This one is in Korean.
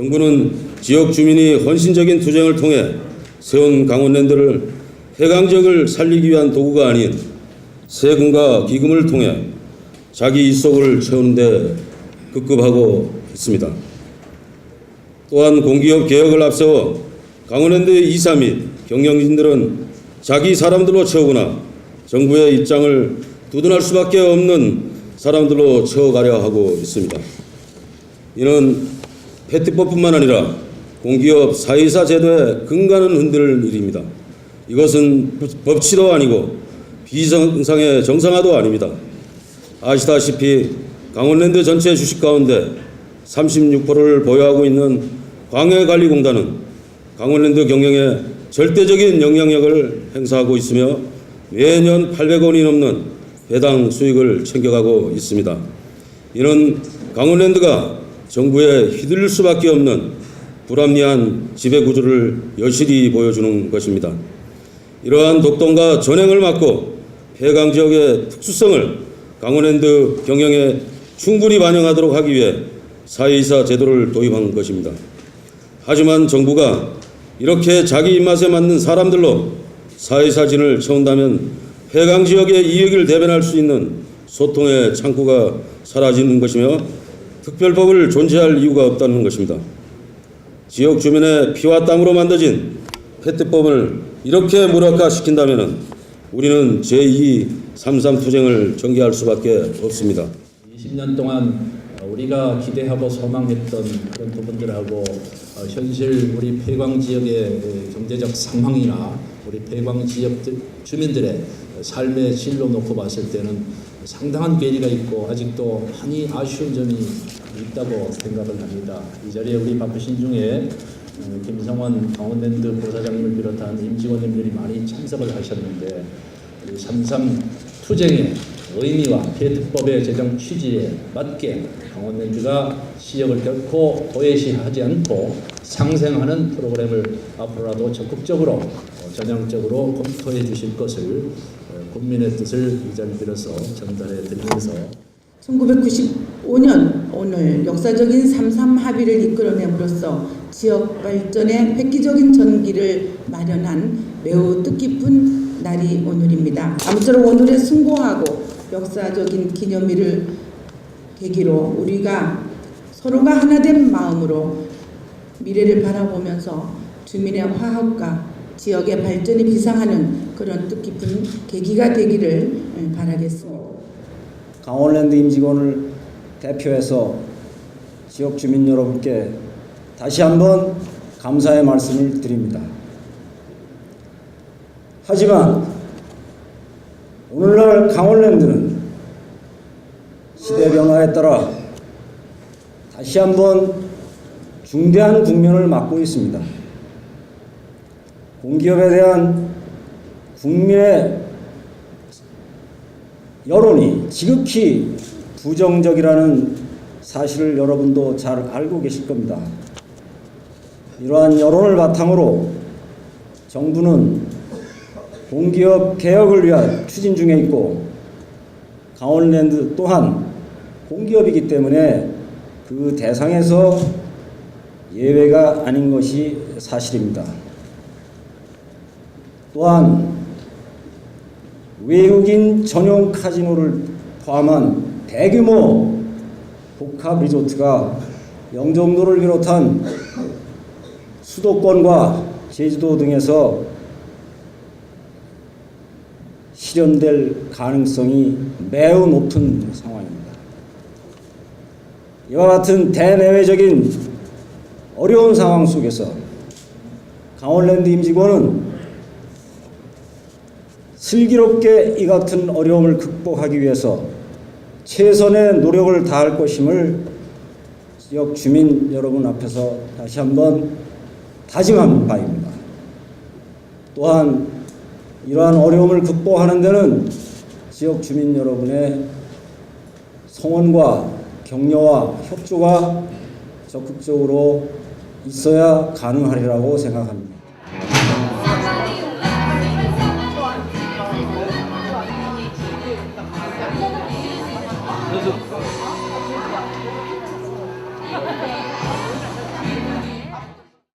정부는 지역 주민이 헌신적인 투쟁을 통해 세운 강원랜드를 폐강지역을 살리기 위한 도구가 아닌 세금과 기금을 통해 자기 이속을 채우는 데 급급하고 있습니다. 또한 공기업 개혁을 앞세워 강원랜드 이사 및 경영진들은 자기 사람들로 채우거나 정부의 입장을 두둔할 수밖에 없는 사람들로 채워가려 하고 있습니다. 이는 패트법뿐만 아니라 공기업 사이사 제도의 근간은 흔들 일입니다. 이것은 법치도 아니고 비정상의 정상화도 아닙니다. 아시다시피 강원랜드 전체 주식 가운데 36%를 보유하고 있는 광해관리공단은 강원랜드 경영에 절대적인 영향력을 행사하고 있으며 매년 800원이 넘는 배당 수익을 챙겨가고 있습니다. 이는 강원랜드가 정부에 휘둘릴 수밖에 없는 불합리한 지배 구조를 여실히 보여주는 것입니다. 이러한 독동과 전횡을 막고 폐강 지역의 특수성을 강원랜드 경영에 충분히 반영하도록 하기 위해 사회이사 제도를 도입한 것입니다. 하지만 정부가 이렇게 자기 입맛에 맞는 사람들로 사회사진을 채운다면 폐강 지역의 이익을 대변할 수 있는 소통의 창구가 사라지는 것이며 특별법을 존재할 이유가 없다는 것입니다. 지역 주민의 피와 땀으로 만들어진 페트법을 이렇게 무력화시킨다면 우리는 제2 삼삼 투쟁을 전개할 수밖에 없습니다. 20년 동안 우리가 기대하고 소망했던 그런 부분들하고 어, 현실 우리 폐광 지역의 경제적 상황이나 우리 폐광 지역 주민들의 삶의 질로 놓고 봤을 때는 상당한 괴리가 있고 아직도 많이 아쉬운 점이 있다고 생각을 합니다. 이 자리에 우리 바쁘신 중에 어, 김성원 강원랜드 부사장님을 비롯한 임직원님들이 많이 참석을 하셨는데 삼삼 투쟁의 의미와 피해특법의 제정 취지에 맞게 강원랜드가 시역을 결코 도외시하지 않고 상생하는 프로그램을 앞으로라도 적극적으로 어, 전향적으로 검토해 주실 것을 어, 국민의 뜻을 이 자리 빌어서 전달해 드리면서 1995년 오늘 역사적인 삼삼 합의를 이끌어냄으로써 지역 발전에 획기적인 전기를 마련한 매우 뜻깊은 날이 오늘입니다. 아무쪼록 오늘의 승고하고 역사적인 기념일을 계기로 우리가 서로가 하나된 마음으로 미래를 바라보면서 주민의 화합과 지역의 발전이 비상하는 그런 뜻깊은 계기가 되기를 바라겠습니다. 강원랜드 임직원을 대표해서 지역 주민 여러분께 다시 한번 감사의 말씀을 드립니다. 하지만 오늘날 강원랜드는 시대 변화에 따라 다시 한번 중대한 국면을 맞고 있습니다. 공기업에 대한 국민의 여론이 지극히 부정적이라는 사실을 여러분도 잘 알고 계실 겁니다. 이러한 여론을 바탕으로 정부는 공기업 개혁을 위한 추진 중에 있고 강원랜드 또한 공기업이기 때문에 그 대상에서 예외가 아닌 것이 사실입니다. 또한 외국인 전용 카지노를 포함한 대규모 복합 리조트가 영종도를 비롯한 수도권과 제주도 등에서 실현될 가능성이 매우 높은 상황입니다. 이와 같은 대내외적인 어려운 상황 속에서 강원랜드 임직원은 슬기롭게 이 같은 어려움을 극복하기 위해서 최선의 노력을 다할 것임을 지역 주민 여러분 앞에서 다시 한번 다짐한 바입니다. 또한 이러한 어려움을 극복하는 데는 지역 주민 여러분의 성원과 격려와 협조가 적극적으로 있어야 가능하리라고 생각합니다.